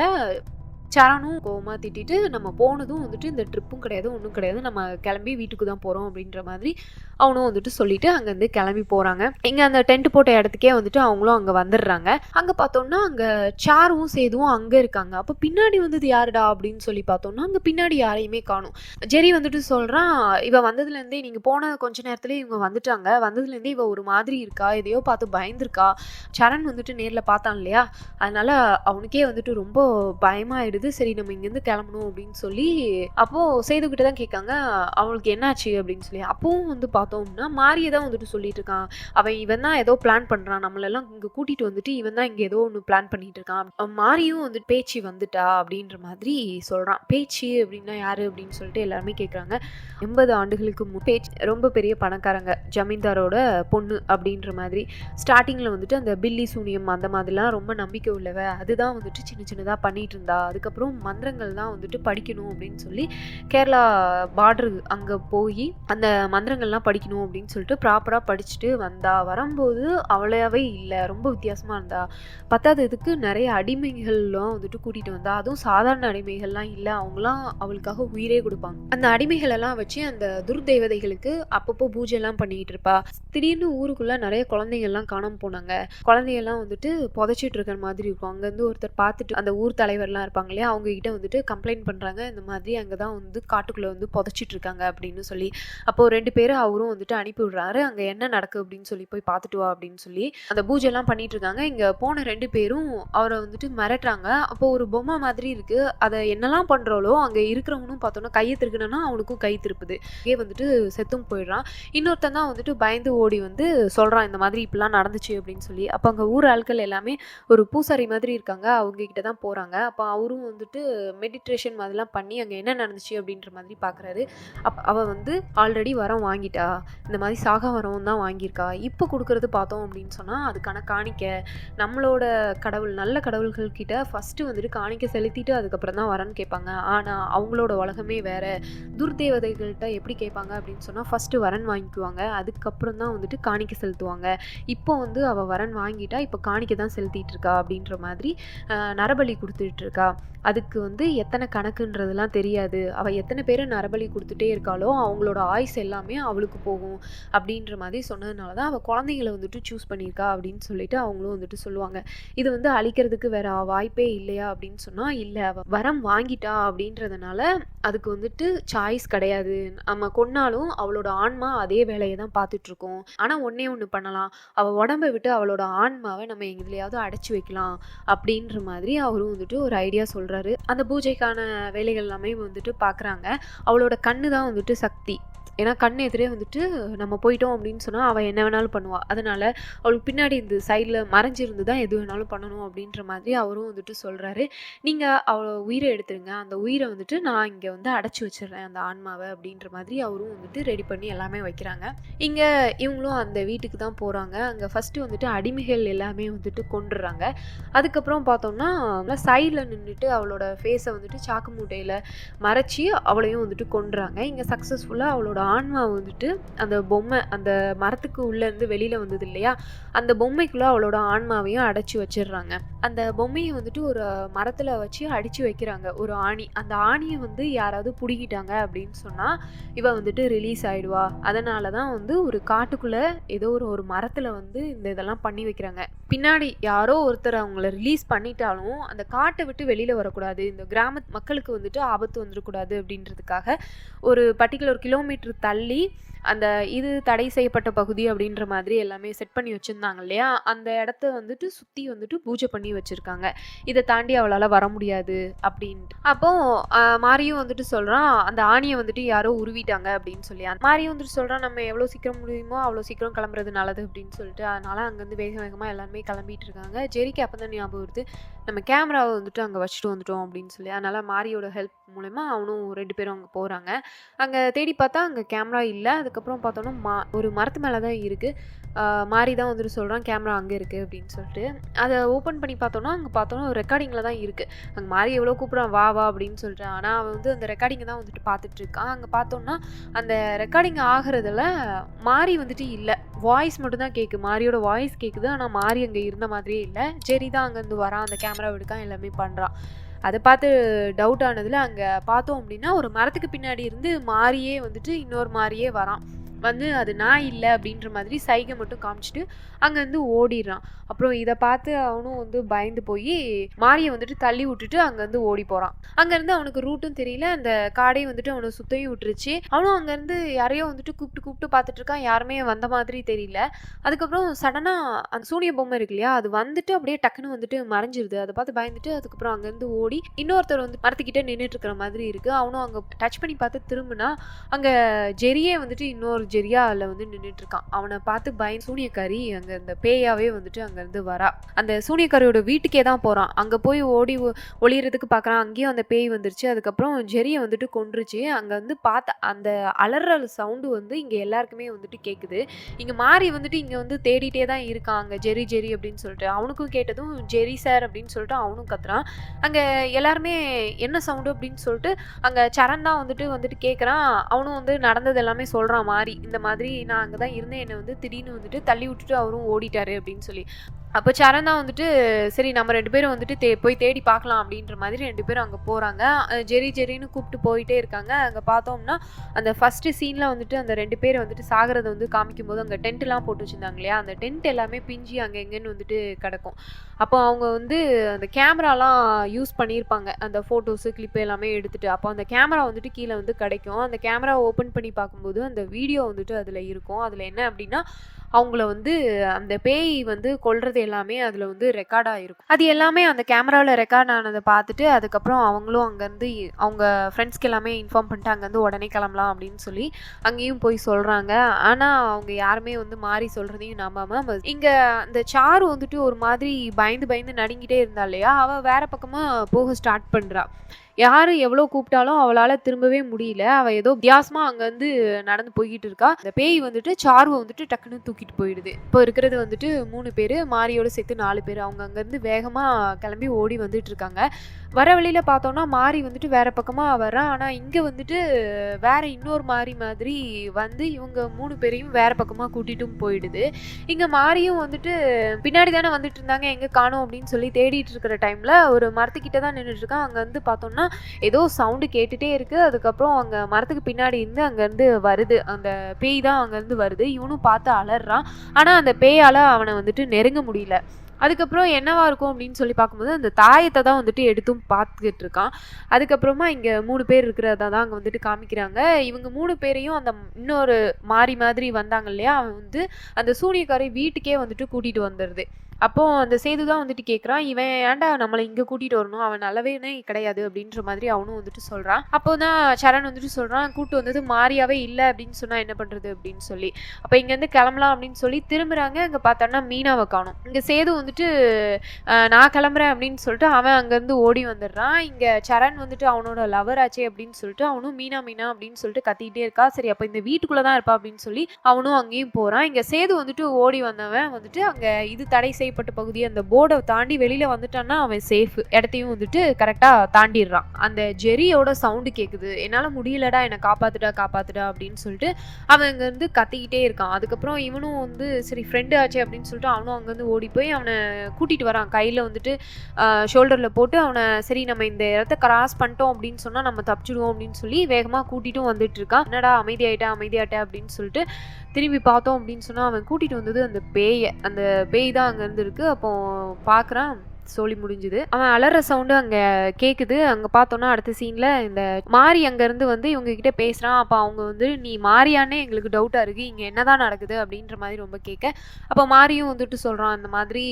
சரணும் கோவமாக திட்டிட்டு நம்ம போனதும் வந்துட்டு இந்த ட்ரிப்பும் கிடையாது ஒன்றும் கிடையாது. நம்ம கிளம்பி வீட்டுக்கு தான் போகிறோம் அப்படின்ற மாதிரி அவனும் வந்துட்டு சொல்லிட்டு அங்கேருந்து கிளம்பி போகிறாங்க இங்கே அந்த டென்ட் போட்ட இடத்துக்கே வந்துட்டு அவங்களும் அங்கே வந்துடுறாங்க. அங்கே பார்த்தோம்னா அங்கே சாரும் சேதுவும் அங்கே இருக்காங்க. அப்போ பின்னாடி வந்தது யாருடா அப்படின்னு சொல்லி பார்த்தோம்னா அங்கே பின்னாடி யாரையுமே காணும். ஜெரி வந்துட்டு சொல்கிறான் இவ வந்ததுலேருந்தே நீங்கள் போன கொஞ்ச நேரத்துலேயே இவங்க வந்துட்டாங்க. வந்ததுலேருந்தே இவ ஒரு மாதிரி இருக்கா? எதையோ பார்த்து பயந்துருக்கா? சரண் வந்துட்டு நேரில் பார்த்தான் இல்லையா? அதனால அவனுக்கே வந்துட்டு ரொம்ப பயமாயிடுது. சரி நம்ம இங்கேருந்து கிளம்பணும் அப்படின்னு சொல்லி அப்போது சேதுக்கிட்ட தான் கேட்காங்க அவளுக்கு என்னாச்சு? அப்படின்னு சொல்லி. அப்பவும் வந்து பா பார்த்தோம்னா மாறியே தான் வந்துட்டு சொல்லிட்டு இருக்கான் அவன் இவன் தான் ஏதோ பிளான் பண்ணுறான் நம்மளெல்லாம் இங்கே கூட்டிகிட்டு வந்துட்டு இவன் தான் இங்கே ஏதோ ஒன்று பிளான் பண்ணிட்டு இருக்கான் மாரியும் வந்துட்டு பேச்சு வந்துட்டா அப்படின்ற மாதிரி சொல்கிறான் பேச்சு அப்படின்னா யாரு அப்படின்னு சொல்லிட்டு எல்லாருமே கேட்குறாங்க எண்பது ஆண்டுகளுக்கு முன் பேச்சு ரொம்ப பெரிய பணக்காரங்க ஜமீன்தாரோட பொண்ணு அப்படின்ற மாதிரி ஸ்டார்டிங்கில் வந்துட்டு அந்த பில்லி சூனியம் அந்த மாதிரிலாம் ரொம்ப நம்பிக்கை உள்ளவ அதுதான் வந்துட்டு சின்ன சின்னதாக பண்ணிட்டு இருந்தா அதுக்கப்புறம் மந்திரங்கள் தான் வந்துட்டு படிக்கணும் அப்படின்னு சொல்லி கேரளா பார்டர் அங்கே போய் அந்த மந்திரங்கள்லாம் படிக்கணும் அப்படின்னு சொல்லிட்டு ப்ராப்பராக படிச்சுட்டு வந்தா வரும்போது அவ்வளோவே இல்லை. ரொம்ப வித்தியாசமாக இருந்தா. பத்தாததுக்கு நிறைய அடிமைகள்லாம் வந்துட்டு கூட்டிகிட்டு வந்தா. அதுவும் சாதாரண அடிமைகள்லாம் இல்லை. அவங்களாம் அவளுக்காக உயிரே கொடுப்பாங்க. அந்த அடிமைகளெல்லாம் வச்சு அந்த துர்தெய்வதைகளுக்கு அப்பப்போ பூஜைலாம் பண்ணிக்கிட்டு இருப்பா. திடீர்னு ஊருக்குள்ள நிறைய குழந்தைங்கள்லாம் காணாம போனாங்க. குழந்தையெல்லாம் வந்துட்டு புதைச்சிட்டு இருக்கிற மாதிரி இருக்கும். அங்கேருந்து ஒருத்தர் பார்த்துட்டு அந்த ஊர் தலைவர்லாம் இருப்பாங்க இல்லையா அவங்க கிட்ட வந்துட்டு கம்ப்ளைண்ட் பண்ணுறாங்க இந்த மாதிரி அங்கே தான் வந்து காட்டுக்குள்ளே வந்து புதைச்சிட்டு இருக்காங்க அப்படின்னு சொல்லி. அப்போது ரெண்டு பேரும் அவரும் வந்துட்டு அனுப்பி விடுறாரு அங்கே என்ன நடக்கு அப்படின்னு சொல்லி போய் பார்த்துட்டு வா அப்படின்னு சொல்லி அந்த பூஜைலாம் பண்ணிட்டு இருக்காங்க. இங்கே போன ரெண்டு பேரும் அவரை வந்துட்டு மிரட்டுறாங்க. அப்போ ஒரு பொம்மை மாதிரி இருக்கு. அதை என்னெல்லாம் பண்ணுறாலோ அங்கே இருக்கிறவனும் பார்த்தோன்னா கையை திருக்கணும்னா அவனுக்கும் கை திருப்புது. இங்கே வந்துட்டு செத்தும் போயிடுறான். இன்னொருத்தன் தான் வந்துட்டு பயந்து ஓடி வந்து சொல்கிறான் இந்த மாதிரி இப்படிலாம் நடந்துச்சு அப்படின்னு சொல்லி. அப்போ அங்கே ஊர் ஆட்கள் எல்லாமே ஒரு பூசாரி மாதிரி இருக்காங்க. அவங்க கிட்ட தான் போகிறாங்க அப்போ அவரும் அவரும் வந்துட்டு மெடிடேஷன் மாதிரிலாம் பண்ணி அங்கே என்ன நடந்துச்சு அப்படின்ற மாதிரி பார்க்குறாரு. அப் அவள் வந்து ஆல்ரெடி வரம் வாங்கிட்டா. இந்த மாதிரி சாக வரம் தான் வாங்கியிருக்கா. இப்போ கொடுக்குறது பார்த்தோம் அப்படின்னு சொன்னால் அதுக்கான காணிக்க நம்மளோட கடவுள் நல்ல கடவுள்கள் கிட்ட ஃபஸ்ட்டு வந்துட்டு காணிக்க செலுத்திட்டு அதுக்கப்புறம் தான் வரன்னு கேட்பாங்க. ஆனால் அவங்களோட உலகமே வேறு. துர்தேவதைகள்கிட்ட எப்படி கேட்பாங்க அப்படின்னு சொன்னால் ஃபஸ்ட்டு வரன் வாங்கிக்குவாங்க. அதுக்கப்புறம் தான் வந்துட்டு காணிக்க செலுத்துவாங்க. இப்போ வந்து அவள் வரன் வாங்கிட்டா இப்போ காணிக்க தான் செலுத்திட்டு இருக்கா அப்படின்ற மாதிரி நரபலி கொடுத்துட்டு இருக்கா அதுக்கு வந்து எத்தனை கணக்குன்றதெல்லாம் தெரியாது. அவள் எத்தனை பேரை நரபலி கொடுத்துட்டே இருக்காளோ அவங்களோட ஆயுஸ் எல்லாமே அவளுக்கு போகும் அப்படின்ற மாதிரி சொன்னதுனால தான் அவள் குழந்தைங்களை வந்துட்டு சூஸ் பண்ணியிருக்கா அப்படின்னு சொல்லிட்டு அவங்களும் வந்துட்டு சொல்லுவாங்க. இது வந்து அழிக்கிறதுக்கு வேற வாய்ப்பே இல்லையா அப்படின்னு சொன்னால் இல்லை அவள் வரம் வாங்கிட்டா அப்படின்றதுனால அதுக்கு வந்துட்டு சாய்ஸ் கிடையாது. நம்ம கொன்னாலும் அவளோட ஆன்மா அதே வேலையை தான் பார்த்துட்ருக்கோம். ஆனால் ஒன்றே ஒன்று பண்ணலாம். அவள் உடம்பை விட்டு அவளோட ஆன்மாவை நம்ம எதுலையாவது அடைச்சி வைக்கலாம் அப்படின்ற மாதிரி அவரும் வந்துட்டு ஒரு ஐடியா சொல்கிறாரு அந்த பூஜைக்கான வேலைகள் எல்லாமே வந்துட்டு பார்க்குறாங்க. அவளோட கண்ணு தான் வந்துட்டு சக்தி. ஏன்னா கண் எதிரே வந்துட்டு நம்ம போயிட்டோம் அப்படின்னு சொன்னால் அவள் என்ன வேணாலும் பண்ணுவாள் அதனால் அவளுக்கு பின்னாடி இந்த சைடில் மறைஞ்சிருந்து தான் எது வேணாலும் பண்ணணும் அப்படின்ற மாதிரி அவரும் வந்துட்டு சொல்கிறாரு நீங்கள் அவளை உயிரை எடுத்துருங்க. அந்த உயிரை வந்துட்டு நான் இங்கே வந்து அடைச்சி வச்சிடுறேன் அந்த ஆன்மாவை அப்படின்ற மாதிரி அவரும் வந்துட்டு ரெடி பண்ணி எல்லாமே வைக்கிறாங்க. இங்கே இவங்களும் அந்த வீட்டுக்கு தான் போகிறாங்க அங்கே ஃபஸ்ட்டு வந்துட்டு அடிமைகள் எல்லாமே வந்துட்டு கொண்டுடுறாங்க அதுக்கப்புறம் பார்த்தோம்னா சைடில் நின்றுட்டு அவளோட ஃபேஸை வந்துட்டு சாக்கு மூட்டையில் மறைச்சி அவளையும் வந்துட்டு கொண்டுறாங்க இங்கே சக்ஸஸ்ஃபுல்லாக அவளோட ஆன்மா வந்துட்டு அந்த பொம்மை அந்த மரத்துக்கு உள்ளேருந்து வெளியில் வந்தது இல்லையா? அந்த பொம்மைக்குள்ளே அவளோட ஆன்மாவையும் அடைச்சி வச்சிடுறாங்க. அந்த பொம்மையை வந்துட்டு ஒரு மரத்தில் வச்சு அடித்து வைக்கிறாங்க. ஒரு ஆணி. அந்த ஆணியை வந்து யாராவது பிடிக்கிட்டாங்க அப்படின்னு சொன்னால் இவள் வந்துட்டு ரிலீஸ் ஆகிடுவா அதனால தான் வந்து ஒரு காட்டுக்குள்ளே ஏதோ ஒரு ஒரு மரத்தில் வந்து இந்த இதெல்லாம் பண்ணி வைக்கிறாங்க. பின்னாடி யாரோ ஒருத்தர் அவங்கள ரிலீஸ் பண்ணிட்டாலும் அந்த காட்டை விட்டு வெளியில் வரக்கூடாது. இந்த கிராம மக்களுக்கு வந்துட்டு ஆபத்து வந்துடக்கூடாது அப்படின்றதுக்காக ஒரு பர்டிகுலர் கிலோமீட்டர் தள்ளி அந்த இது தடை செய்யப்பட்ட பகுதி அப்படின்ற மாதிரி எல்லாமே செட் பண்ணி வச்சுருந்தாங்க இல்லையா? அந்த இடத்த வந்துட்டு சுற்றி வந்துட்டு பூஜை பண்ணி வச்சுருக்காங்க. இதை தாண்டி அவளால் வர முடியாது அப்படின்ட்டு. அப்போ மாரியும் வந்துட்டு சொல்கிறான் அந்த ஆணியை வந்துட்டு யாரோ உருவிட்டாங்க அப்படின்னு சொல்லி. அந்த மாரியும் வந்துட்டு சொல்கிறான் நம்ம எவ்வளோ சீக்கிரம் முடியுமோ அவ்வளோ சீக்கிரம் கிளம்புறது நல்லது அப்படின்னு சொல்லிட்டு. அதனால் அங்கேருந்து வேக வேகமாக எல்லாருமே கிளம்பிட்டு இருக்காங்க. ஜெரிக்கு அப்போ தான் ஞாபகம் வருது நம்ம கேமராவை வந்துட்டு அங்கே வச்சுட்டு வந்துட்டோம் அப்படின்னு சொல்லி. அதனால் மாரியோட ஹெல்ப் மூலயமா அவனும் ரெண்டு பேரும் அங்கே போகிறாங்க அங்கே தேடி பார்த்தா அங்கே கேமரா இல்லை. அது அதுக்கப்புறம் பார்த்தோன்னா மா ஒரு மரத்து மேலே தான் இருக்குது மாறி தான் வந்துட்டு சொல்கிறான் கேமரா அங்கே இருக்குது அப்படின்னு சொல்லிட்டு. அதை ஓப்பன் பண்ணி பார்த்தோன்னா அங்கே பார்த்தோன்னா ரெக்கார்டிங்கில் தான் இருக்குது அங்கே மாறி எவ்வளோ கூப்பிட்றான் வா வா அப்படின்னு சொல்கிறான் ஆனால் அவன் வந்து அந்த ரெக்கார்டிங்கை தான் வந்துட்டு பார்த்துட்டு இருக்கான். அங்கே பார்த்தோன்னா அந்த ரெக்கார்டிங் ஆகிறதுல மாறி வந்துட்டு இல்லை. வாய்ஸ் மட்டும் தான் கேட்கு மாரியோட வாய்ஸ் கேட்குது ஆனால் மாறி அங்கே இருந்த மாதிரியே இல்லை. ஜெரி தான் அங்கேருந்து வரான். அந்த கேமரா எடுக்கான். எல்லாமே பண்ணுறான் அதை பார்த்து டவுட் ஆனதில் அங்கே பார்த்தோம் அப்படின்னா ஒரு மரத்துக்கு பின்னாடி இருந்து மாறியே வந்துட்டு இன்னொரு மாறியே வரான். வந்து அது நான் இல்லை அப்படின்ற மாதிரி சைகை மட்டும் காமிச்சிட்டு அங்கேருந்து ஓடிடுறான். அப்புறம் இதை பார்த்து அவனும் வந்து பயந்து போய் மாரியை வந்துட்டு தள்ளி விட்டுட்டு அங்கேருந்து ஓடி போகிறான் அங்கேருந்து அவனுக்கு ரூட்டும் தெரியல. அந்த காடையும் வந்துட்டு அவனை சுத்தையும் விட்டுருச்சு. அவனும் அங்கேருந்து யாரையோ வந்துட்டு கூப்பிட்டு கூப்பிட்டு பார்த்துட்டு இருக்கான். யாருமே வந்த மாதிரி தெரியல. அதுக்கப்புறம் சடனாக அந்த சூனிய பொம்மை இருக்கு இல்லையா? அது வந்துட்டு அப்படியே டக்குன்னு வந்துட்டு மறைஞ்சிருது. அதை பார்த்து பயந்துட்டு அதுக்கப்புறம் அங்கேருந்து ஓடி இன்னொருத்தர் வந்து மரத்துக்கிட்ட நின்றுட்டு இருக்கிற மாதிரி இருக்குது அவனும் அங்கே டச் பண்ணி பார்த்து திரும்பினா அங்கே ஜெரியே வந்துட்டு இன்னொரு ஜெரியா அதில் வந்து நின்றுட்டு இருக்கான் அவனை பார்த்து பயன் சூனியக்காரி அங்கே இந்த பேயாவே வந்துட்டு அங்கேருந்து வரா. அந்த சூனியக்காரியோட வீட்டுக்கே தான் போகிறான் அங்கே போய் ஓடி ஒ- ஒளியறதுக்கு பார்க்குறான் அங்கேயும் அந்த பேய் வந்துருச்சு. அதுக்கப்புறம் ஜெரியை வந்துட்டு கொன்றுச்சு. அங்கே வந்து பார்த்த அந்த அலற சவுண்டு வந்து இங்கே எல்லாருக்குமே வந்துட்டு கேட்குது இங்கே மாறி வந்துட்டு இங்கே வந்து தேடிட்டே தான் இருக்கான். அங்கே ஜெரி ஜெரி அப்படின்னு சொல்லிட்டு. அவனுக்கும் கேட்டதும் ஜெரி சார் அப்படின்னு சொல்லிட்டு அவனும் கத்துறான். அங்கே எல்லாருமே என்ன சவுண்டு அப்படின்னு சொல்லிட்டு அங்கே சரண் தான் வந்துட்டு வந்துட்டு கேட்குறான் அவனும் வந்து நடந்தது எல்லாமே சொல்கிறான் மாறி. இந்த மாதிரி நான் அங்கே தான் இருந்தேன். என்னை வந்து திடீர்னு வந்துட்டு தள்ளி விட்டுட்டு அவரும் ஓடிட்டாரு அப்படின்னு சொல்லி. அப்போ சரண் தான் வந்துட்டு சரி நம்ம ரெண்டு பேரும் வந்துட்டு தே போய் தேடி பார்க்கலாம் அப்படின்ற மாதிரி ரெண்டு பேரும் அங்கே போகிறாங்க ஜெரி ஜெரின்னு கூப்பிட்டு போயிட்டே இருக்காங்க. அங்கே பார்த்தோம்னா அந்த ஃபஸ்ட்டு சீனில் வந்துட்டு அந்த ரெண்டு பேர் வந்துட்டு சாகிறத வந்து காமிக்கும் போது அங்கே டென்ட்லாம் போட்டு வச்சுருந்தாங்க இல்லையா? அந்த டென்ட் எல்லாமே பிஞ்சி அங்கே எங்கேன்னு வந்துட்டு கிடக்கும். அப்போ அவங்க வந்து அந்த கேமராலாம் யூஸ் பண்ணியிருப்பாங்க. அந்த ஃபோட்டோஸு கிளிப்பு எல்லாமே எடுத்துகிட்டு அப்போ அந்த கேமரா வந்துட்டு கீழே வந்து கிடைக்கும். அந்த கேமரா ஓப்பன் பண்ணி பார்க்கும்போது அந்த வீடியோ வந்துட்டு அதில் இருக்கும். அதில் என்ன அப்படின்னா அவங்கள வந்து அந்த பேய் வந்து கொள்றது எல்லாமே அதில் வந்து ரெக்கார்ட் ஆகிருக்கும் அது எல்லாமே அந்த கேமராவில் ரெக்கார்ட் ஆனதை பார்த்துட்டு அதுக்கப்புறம் அவங்களும் அங்கேருந்து அவங்க ஃப்ரெண்ட்ஸ்க்கு எல்லாமே இன்ஃபார்ம் பண்ணிட்டு அங்கேருந்து உடனே கிளம்பலாம் அப்படின்னு சொல்லி அங்கேயும் போய் சொல்கிறாங்க ஆனால் அவங்க யாருமே வந்து மாறி சொல்கிறதையும் நம்பாமல் இங்கே அந்த சாரு வந்துட்டு ஒரு மாதிரி பயந்து பயந்து நடுங்கிட்டே இருந்தா இல்லையா? அவள் வேற பக்கமாக போக ஸ்டார்ட் பண்ணுறா யார் எவ்வளோ கூப்பிட்டாலும் அவளால் திரும்பவே முடியல. அவள் ஏதோ வித்தியாசமாக அங்கேருந்து நடந்து போய்கிட்டு இருக்கா. அந்த பேய் வந்துட்டு சார்வை வந்துட்டு டக்குன்னு தூக்கிட்டு போயிடுது. இப்போ இருக்கிறது வந்துட்டு மூணு பேர் மாரியோட சேர்த்து நாலு பேர். அவங்க அங்கேருந்து வேகமாக கிளம்பி ஓடி வந்துட்டு இருக்காங்க. வர வழியில் பார்த்தோன்னா மாறி வந்துட்டு வேற பக்கமாக வர்றான். ஆனால் இங்கே வந்துட்டு வேற இன்னொரு மாறி மாதிரி வந்து இவங்க மூணு பேரையும் வேற பக்கமாக கூட்டிகிட்டும் போயிடுது. இங்கே மாறியும் வந்துட்டு பின்னாடி தானே வந்துட்டு இருந்தாங்க எங்கே காணோம் அப்படின்னு சொல்லி தேடிட்டு இருக்கிற டைமில் ஒரு மரத்துக்கிட்ட தான் நின்றுட்டு அங்கே வந்து பார்த்தோம்னா ஏதோ சவுண்டு கேட்டுகிட்டே இருக்குது அதுக்கப்புறம் அங்கே மரத்துக்கு பின்னாடி இருந்து அங்கேருந்து வருது. அந்த பேய் தான் அங்கேருந்து வருது. இவனும் பார்த்து அலறான். ஆனால் அந்த பேயால் அவனை வந்துட்டு நெருங்க முடியல. அதுக்கப்புறம் என்னவா இருக்கும் அப்படின்னு சொல்லி பார்க்கும்போது அந்த தாயத்தை தான் வந்துட்டு எடுத்தும் பார்த்துக்கிட்டு இருக்கான் அதுக்கப்புறமா இங்கே மூணு பேர் இருக்கிறதா தான் அங்கே வந்துட்டு காமிக்கிறாங்க. இவங்க மூணு பேரையும் அந்த இன்னொரு மாறி மாதிரி வந்தாங்க இல்லையா? அவன் வந்து அந்த சூனியக்காரை வீட்டுக்கே வந்துட்டு கூட்டிகிட்டு வந்துடுது. அப்போது அந்த சேது தான் வந்துட்டு கேட்குறான் இவன் ஏன்டா நம்மளை இங்கே கூட்டிகிட்டு வரணும்? அவன் நல்லவேனே கிடையாது. அப்படின்ற மாதிரி அவனும் வந்துட்டு சொல்கிறான் அப்போ தான் சரண் வந்துட்டு சொல்கிறான் கூட்டு வந்தது மாறியாவே இல்லை அப்படின்னு சொன்னால் என்ன பண்ணுறது அப்படின்னு சொல்லி. அப்போ இங்கேருந்து கிளம்பலாம் அப்படின்னு சொல்லி திரும்புகிறாங்க அங்கே பார்த்தோன்னா மீனாவை காணும். இங்கே சேது வந்துட்டு நான் கிளம்புறேன் அப்படின்னு சொல்லிட்டு அவன் அங்கேருந்து ஓடி வந்துடுறான். இங்கே சரண் வந்துட்டு அவனோட லவர் ஆச்சே அப்படின்னு சொல்லிட்டு அவனும் மீனா மீனா அப்படின்னு சொல்லிட்டு கத்திக்கிட்டே இருக்கா. சரி அப்போ இந்த வீட்டுக்குள்ளே தான் இருப்பா அப்படின்னு சொல்லி அவனும் அங்கேயும் போகிறான் இங்கே சேது வந்துட்டு ஓடி வந்தவன் வந்துட்டு அங்கே இது தடை செய்யப்பட்ட பகுதி அந்த போர்டை தாண்டி வெளியில் வந்துட்டான்னா அவன் சேஃப் இடத்தையும் வந்துட்டு கரெக்டாக தாண்டிடுறான். அந்த ஜெரியோட சவுண்டு கேட்குது என்னால் முடியலடா என்னை காப்பாத்துடா காப்பாத்துடா அப்படின்னு சொல்லிட்டு அவன் அங்கேருந்து கத்திக்கிட்டே இருக்கான். அதுக்கப்புறம் இவனும் வந்து சரி ஃப்ரெண்டு ஆச்சு அப்படின்னு சொல்லிட்டு அவனும் அங்கேருந்து ஓடி போய் அவனை கூட்டிகிட்டு வரான். கையில் வந்துட்டு ஷோல்டரில் போட்டு அவனை சரி நம்ம இந்த இடத்த கிராஸ் பண்ணிட்டோம் அப்படின்னு சொன்னால் நம்ம தப்பிச்சிடுவோம் அப்படின்னு சொல்லி வேகமாக கூட்டிகிட்டும் வந்துட்டு இருக்கான். என்னடா அமைதியாயிட்டா அமைதியாயிட்டா அப்படின்னு சொல்லிட்டு திரும்பி பார்த்தோம் அப்படின்னு சொன்னால் அவன் கூட்டிகிட்டு வந்தது அந்த பேயை. அந்த பேய் தான் அங்கே நடந்திருக்கு. அப்போ பார்க்குறான் சொல்லி முடிஞ்சுது. அவன் அலற சவுண்டு அங்கே கேட்குது அங்கே பார்த்தோன்னா அடுத்த சீனில் இந்த மாரி அங்கேருந்து வந்து இவங்க கிட்ட பேசுகிறான் அப்போ அவங்க வந்து நீ மாரியானே எங்களுக்கு டவுட்டாக இருக்குது இங்கே என்னதான் நடக்குது? அப்படின்ற மாதிரி ரொம்ப கேட்க. அப்போ மாரியும் வந்துட்டு சொல்கிறான் இந்த மாதிரி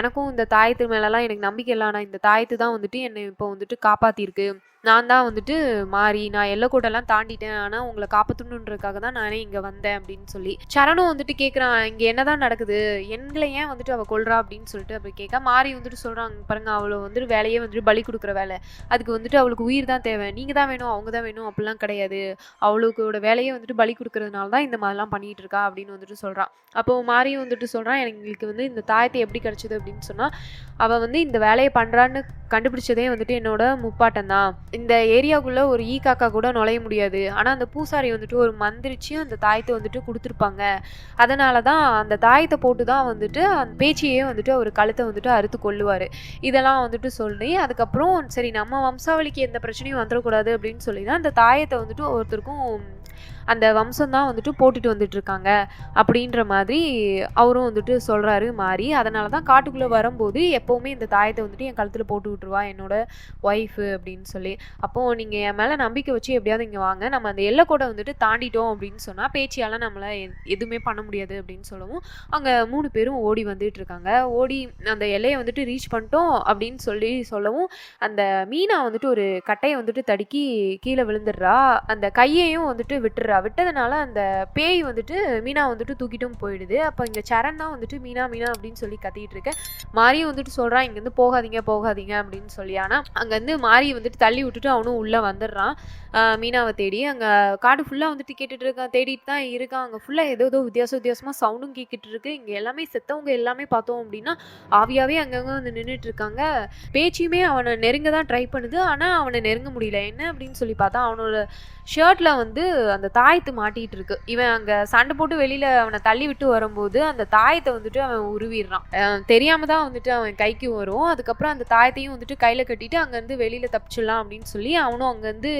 எனக்கும் இந்த தாயத்து மேலெலாம் எனக்கு நம்பிக்கை இல்லை. ஆனால் இந்த தாயத்து தான் வந்துட்டு என்னை இப்போ வந்துட்டு காப்பாற்றிருக்கு நான் தான் வந்துட்டு மாறி நான் எல்லக்கூடெல்லாம் தாண்டிட்டேன். ஆனால் உங்களை காப்பாற்றணுன்றதுக்காக தான் நானே இங்கே வந்தேன் அப்படின்னு சொல்லி. சரணும் வந்துட்டு கேட்குறான் இங்கே என்னதான் நடக்குது? எங்களை ஏன் வந்துட்டு அவள் கொள்றா அப்படின்னு சொல்லிட்டு அப்படி கேட்க மாறி வந்துட்டு சொல்கிறாங்க பாருங்க அவளை வந்துட்டு வேலையே வந்துட்டு பலி கொடுக்குற வேலை. அதுக்கு வந்துட்டு அவளுக்கு உயிர் தான் தேவை. நீங்கள் தான் வேணும் அவங்க தான் வேணும் அப்படிலாம் கிடையாது. அவளுக்கோட வேலையே வந்துட்டு பலி கொடுக்கறதுனால தான் இந்த மாதிரிலாம் பண்ணிகிட்டு இருக்கா? அப்படின்னு வந்துட்டு சொல்கிறான் அப்போ மாறி வந்துட்டு சொல்கிறான் எங்களுக்கு வந்து இந்த தாயத்தை எப்படி கிடச்சிது? அப்படின்னு சொன்னால் அவள் வந்து இந்த வேலையை பண்ணுறான்னு கண்டுபிடிச்சதே வந்துட்டு என்னோட முப்பாட்டம் தான். இந்த ஏரியாவுக்குள்ளே ஒரு ஈ காக்கா கூட நுழைய முடியாது. ஆனால் அந்த பூசாரி வந்துட்டு ஒரு மந்திரிச்சு அந்த தாயத்தை வந்துட்டு கொடுத்துருப்பாங்க. அதனால தான் அந்த தாயத்தை போட்டு தான் வந்துட்டு அந்த பேச்சியே வந்துட்டு அவர் கழுத்தை வந்துட்டு அறுத்து கொள்ளுவார். இதெல்லாம் வந்துட்டு சொல்லி அதுக்கப்புறம் சரி நம்ம வம்சாவளிக்கு எந்த பிரச்சனையும் வந்துடக்கூடாது அப்படின்னு சொல்லி தான் அந்த தாயத்தை வந்துட்டு ஒருத்தருக்கும் அந்த வம்சம் தான் வந்துட்டு போட்டுட்டு வந்துட்டு இருக்காங்க அப்படின்ற மாதிரி அவரும் வந்துட்டு சொல்கிறாரு மாறி. அதனால தான் காட்டுக்குள்ளே வரும்போது எப்போவுமே இந்த தாயத்தை வந்துட்டு என் கழுத்தில் போட்டு விட்ருவா என்னோட ஒய்ஃபு அப்படின்னு சொல்லி. அப்போது நீங்கள் என் மேலே நம்பிக்கை வச்சு எப்படியாவது இங்கே வாங்க. நம்ம அந்த எல்லைக்கோட்டை வந்துட்டு தாண்டிட்டோம் அப்படின்னு சொன்னால் பேச்சியால் நம்மளை எதுவுமே பண்ண முடியாது அப்படின்னு சொல்லவும் அங்கே மூணு பேரும் ஓடி வந்துட்டு இருக்காங்க ஓடி அந்த எல்லையை வந்துட்டு ரீச் பண்ணிட்டோம் அப்படின்னு சொல்லி சொல்லவும் அந்த மீனா வந்துட்டு ஒரு கட்டையை வந்துட்டு தடுக்கி கீழே விழுந்துடுறா. அந்த கையையும் வந்துட்டு விட்டுறா. விட்டதுனால அந்த பேய் வந்துட்டு மீனா வந்துட்டு தூக்கிட்டும் போயிடுது. அப்போ இங்கே சரண் தான் வந்துட்டு மீனா மீனா அப்படின்னு சொல்லி கத்திட்டு இருக்க மாரியும் வந்துட்டு சொல்கிறான் இங்கேருந்து போகாதீங்க போகாதீங்க அப்படின்னு சொல்லி. ஆனால் அங்கேருந்து மாரியை வந்துட்டு தள்ளி விட்டுட்டு அவனும் உள்ளே வந்துடுறான். மீனாவை தேடி. அங்கே காடு ஃபுல்லாக வந்துட்டு கேட்டுட்டு இருக்கான். தேடிட்டு தான் இருக்கான். அங்கே ஃபுல்லாக ஏதோ ஏதோ வித்தியாச வித்தியாசமாக சவுண்டும் கேட்கிட்டு இருக்கு. இங்கே எல்லாமே செத்தவங்க எல்லாமே பார்த்தோம் அப்படின்னா ஆவியாகவே அங்கங்கே வந்து நின்றுட்டு இருக்காங்க. பேச்சியுமே அவனை நெருங்க தான் ட்ரை பண்ணுது. ஆனால் அவனை நெருங்க முடியல. என்ன அப்படின்னு சொல்லி பார்த்தா அவனோட ஷர்ட்டில் வந்து அந்த தாயத்து மாட்டிட்டு இருக்கு இவன் அங்கே சண்டை போட்டு வெளியில் அவனை தள்ளி விட்டு வரும்போது அந்த தாயத்தை வந்துட்டு அவன் உருவிடுறான். தெரியாம தான் வந்துட்டு அவன் கைக்கு வரும். அதுக்கப்புறம் அந்த தாயத்தையும் வந்துட்டு கையில் கட்டிட்டு அங்கேருந்து வெளியில் தப்பிச்சிடலாம் அப்படின்னு சொல்லி அவனும் அங்கேருந்து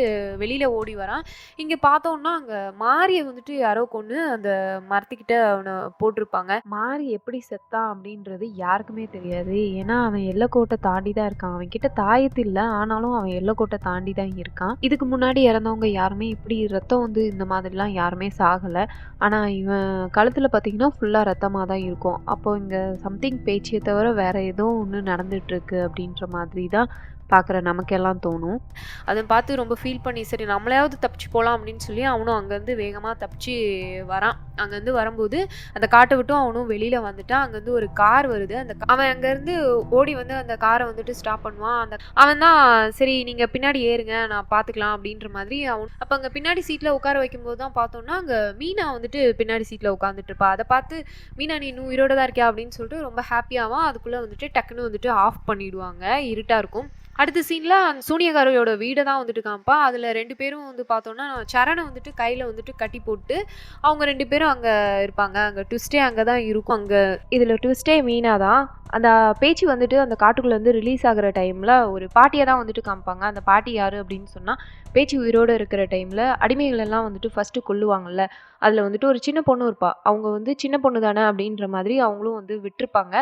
வெளியில் ஓடி வரான். இங்கே பார்த்தோம்னா அங்கே மாரியை வந்துட்டு யாரோ கொண்டு அந்த மரத்துக்கிட்ட அவனை போட்டிருப்பாங்க. மாரி எப்படி செத்தான் அப்படின்றது யாருக்குமே தெரியாது. ஏன்னா அவன் எல்லைக்கோட்டை தாண்டி தான் இருக்கான். அவன் கிட்ட தாயத்து இல்லை. ஆனாலும் அவன் எல்லைக்கோட்டை தாண்டி தான் இருக்கான். இதுக்கு முன்னாடி இறந்தவங்க யாருமே இப்படி ரத்தம் வந்து இந்த மாதிரிலாம் யாருமே சாகலை. ஆனால் இவன் கழுத்தில் பார்த்தீங்கன்னா ஃபுல்லாக ரத்தமாக தான் இருக்கும். அப்போ இங்கே சம்திங் பேச்சியை தவிர வேறு ஏதோ ஒன்று நடந்துகிட்ருக்கு அப்படின்ற மாதிரி தான் பார்க்குற நமக்கெல்லாம் தோணும். அதை பார்த்து ரொம்ப ஃபீல் பண்ணி சரி நம்மளையாவது தப்பிச்சு போகலாம் அப்படின்னு சொல்லி அவனும் அங்கேருந்து வேகமாக தப்பிச்சு வரான். அங்கேருந்து வரும்போது அந்த காட்டை விட்டும் அவனும் வெளியில் வந்துட்டான். அங்கேருந்து ஒரு கார் வருது. அந்த அவன் அங்கேருந்து ஓடி வந்து அந்த காரை வந்துட்டு ஸ்டாப் பண்ணுவான். அந்த அவன் தான் சரி நீங்கள் பின்னாடி ஏறுங்க நான் பார்த்துக்கலாம் அப்படின்ற மாதிரி அவன் அப்போ அங்கே பின்னாடி சீட்டில் உட்கார வைக்கும்போது தான் பார்த்தோன்னா அங்கே மீனா வந்துட்டு பின்னாடி சீட்டில் உட்காந்துட்டு இருப்பா. அதை பார்த்து மீனா நீ இன்னும் உயிரோட தான் இருக்கியா? அப்படின்னு சொல்லிட்டு ரொம்ப ஹாப்பியாகவும் அதுக்குள்ளே வந்துட்டு டக்குன்னு வந்துட்டு ஆஃப் பண்ணிவிடுவாங்க இருட்டாக இருக்கும். அடுத்த சீனில் அந்த சூனியக்காரோட வீடை தான் வந்துட்டு காமிப்பா. அதில் ரெண்டு பேரும் வந்து பார்த்தோன்னா சரணை வந்துட்டு கையில் வந்துட்டு கட்டி போட்டு அவங்க ரெண்டு பேரும் அங்கே இருப்பாங்க. அங்கே ட்விஸ்டே அங்கே தான் இருக்கும். அங்கே இதில் ட்விஸ்டே மீனாக தான். அந்த பேச்சு வந்துட்டு அந்த காட்டுக்குள்ளே வந்து ரிலீஸ் ஆகிற டைமில் ஒரு பாட்டியை தான் வந்துட்டு காமிப்பாங்க. அந்த பாட்டி யார் அப்படின்னு சொன்னால் பேச்சு உயிரோடு இருக்கிற டைமில் அடிமைகளெல்லாம் வந்துட்டு ஃபஸ்ட்டு கொல்லுவாங்கல்ல. அதில் வந்துட்டு ஒரு சின்ன பொண்ணு இருப்பாள் அவங்க வந்து சின்ன பொண்ணு தானே அப்படின்ற மாதிரி அவங்களும் வந்து விட்டிருப்பாங்க.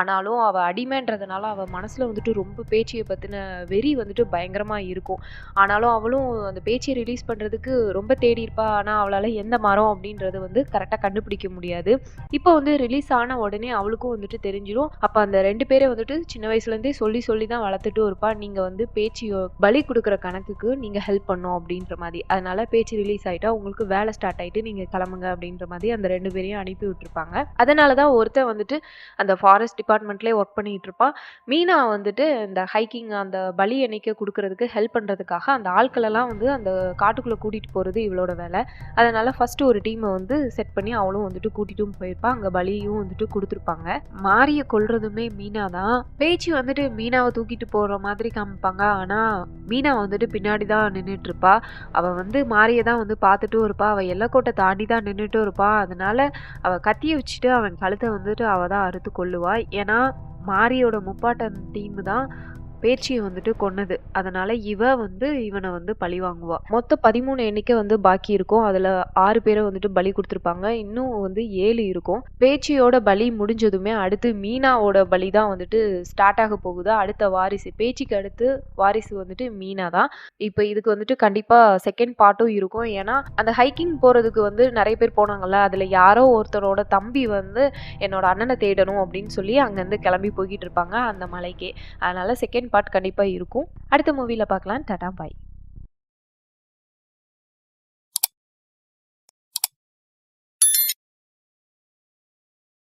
ஆனாலும் அவள் அடிமைன்றதுனால அவள் மனசில் வந்துட்டு ரொம்ப பேச்சியை பற்றின வெறி வந்துட்டு பயங்கரமாக இருக்கும். ஆனாலும் அவளும் அந்த பேச்சியை ரிலீஸ் பண்ணுறதுக்கு ரொம்ப தேடி இருப்பாள் ஆனால் அவளால் எந்த மரம் அப்படின்றது வந்து கரெக்டாக கண்டுபிடிக்க முடியாது. இப்போ வந்து ரிலீஸ் ஆன உடனே அவளுக்கும் வந்துட்டு தெரிஞ்சிடும் அப்போ அந்த ரெண்டு பேரை வந்துட்டு சின்ன வயசுலேருந்தே சொல்லி சொல்லி தான் வளர்த்துட்டு இருப்பா. நீங்கள் வந்து பேச்சு பலி கொடுக்குற கணக்குக்கு நீங்கள் ஹெல்ப் பண்ணும் அப்படின்ற மாதிரி. அதனால பேச்சு ரிலீஸ் ஆகிட்டா உங்களுக்கு வேலை ஸ்டார்ட் ஆகிட்டு நீங்கள் கிளம்புங்க அப்படின்ற மாதிரி அந்த ரெண்டு பேரையும் அனுப்பி விட்டுருப்பாங்க. அதனால தான் ஒருத்தன் வந்துட்டு அந்த ஃபாரஸ்ட் டிபார்ட்மெண்ட்லேயே ஒர்க் பண்ணிட்டு இருப்பான். மீனா வந்துட்டு இந்த ஹைக்கிங் அந்த பலி எண்ணிக்கை கொடுக்கறதுக்கு ஹெல்ப் பண்ணுறதுக்காக அந்த ஆட்களெல்லாம் வந்து அந்த காட்டுக்குள்ளே கூட்டிகிட்டு போகிறது இவளோட வேலை. அதனால் ஃபஸ்ட்டு ஒரு டீமை வந்து செட் பண்ணி அவளும் வந்துட்டு கூட்டிகிட்டும் போயிருப்பா. அங்கே பலியும் வந்துட்டு கொடுத்துருப்பாங்க. மாரியை கொல்றதுமே மீனா தான் பேச்சு வந்துட்டு மீனாவை தூக்கிட்டு போகிற மாதிரி காமிப்பாங்க. ஆனால் மீனா வந்துட்டு பின்னாடி தான் நின்றுட்டுருப்பா அவள் வந்து மாரியை தான் வந்து பார்த்துட்டும் இருப்பா. அவள் எல்லைக்கோட்டை தாண்டி தான் நின்றுட்டும் இருப்பா. அதனால் அவள் கத்தியை வச்சுட்டு அவன் கழுத்தை வந்துட்டு அவள் தான் அறுத்து கொள்ளுவாள் ஏன்னா மாரியோட முப்பாட்டன் டீம் தான் பேச்சியை வந்துட்டு கொன்னது. அதனால இவ வந்து இவனை வந்து பழி வாங்குவா. மொத்தம் பதிமூணு எண்ணிக்கை வந்து பாக்கி இருக்கும். அதுல ஆறு பேரை வந்துட்டு பலி கொடுத்துருப்பாங்க. இன்னும் வந்து ஏழு இருக்கும். பேச்சியோட பலி முடிஞ்சதுமே அடுத்து மீனாவோட பலி தான் வந்துட்டு ஸ்டார்ட் ஆக போகுது. அடுத்த வாரிசு பேச்சிக்கு அடுத்து வாரிசு வந்துட்டு மீனா தான். இப்போ இதுக்கு வந்துட்டு கண்டிப்பா செகண்ட் பார்ட்டும் இருக்கும். ஏன்னா அந்த ஹைக்கிங் போறதுக்கு வந்து நிறைய பேர் போனாங்கல்ல அதுல யாரோ ஒருத்தரோட தம்பி வந்து என்னோட அண்ணனை தேடணும் அப்படின்னு சொல்லி அங்கேருந்து கிளம்பி போய்கிட்டு இருப்பாங்க அந்த மலைக்கே. அதனால செகண்ட் பார்ட் கண்டிப்பாக இருக்கும். அடுத்த மூவியில் பார்க்கலாம். டாடா பாய்.